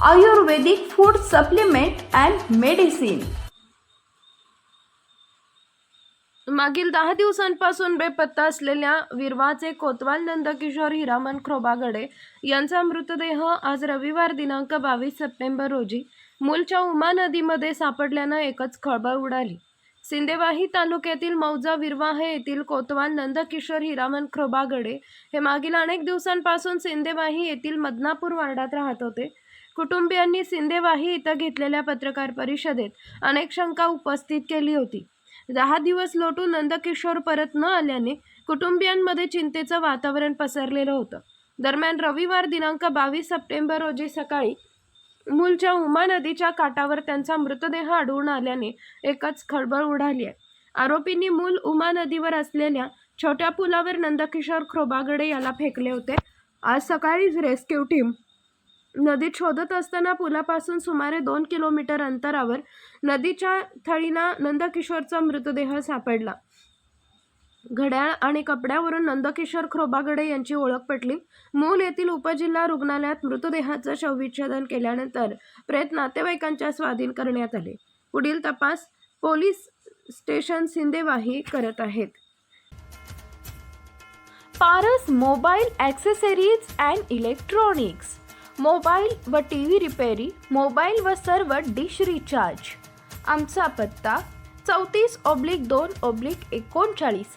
Ayurvedic food supplement and medicine मागील दहा दिवसांपासून बेपत्ता असलेल्या विरवाचे कोतवाल नंदकिशोर हिरामन खोबागडे यांचा मृतदेह आज रविवार दिनांक बावीस सप्टेंबर रोजी मूलच्या उमा नदीमध्ये सापडल्यानं एकच खळबळ उडाली. सिंदेवाही तालुक्यातील मौजा विरवाहे येथील कोतवाल नंदकिशोर हिरामन खोबागडे हे मागील अनेक दिवसांपासून सिंदेवाही येथील मदनापूर वार्डात राहत होते. कुटुंबियांनी सिंदेवाही इथं घेतलेल्या पत्रकार परिषदेत अनेक शंका उपस्थित केली होती. दहा दिवस लोटून नंदकिशोर परत न आल्याने कुटुंबियांमध्ये चिंतेचं वातावरण पसरलेलं होतं. दरम्यान रविवार दिनांक बावीस सप्टेंबर रोजी सकाळी मूलच्या उमा नदीच्या काठावर त्यांचा मृतदेह आढळून आल्याने एकच खळबळ उडाली आहे. आरोपींनी मूल उमा नदीवर असलेल्या छोट्या पुलावर नंदकिशोर खोबागडे याला फेकले होते. आज सकाळीच रेस्क्यू टीम नदीत शोधत असताना पुलापासून सुमारे दोन किलोमीटर अंतरावर नदीच्या थळीला नंदकिशोरचा मृतदेह सापडला. घड्याळ आणि कपड्यावरून नंदकिशोर खोबागडे यांची ओळख पटली. मूल येथील उपजिल्हा रुग्णालयात मृतदेहाचं शवविच्छेदन केल्यानंतर प्रेत नातेवाईकांच्या स्वाधीन करण्यात आले. पुढील तपास पोलीस स्टेशन सिंदेवाही करत आहेत. Paras mobile accessories and electronics. Mobile व टी व्ही रिपेरी मोबाईल व सर्व डिश रिचार्ज. आमचा पत्ता चौतीस ऑब्लिक दोन ऑब्लिक एकोणचाळीस.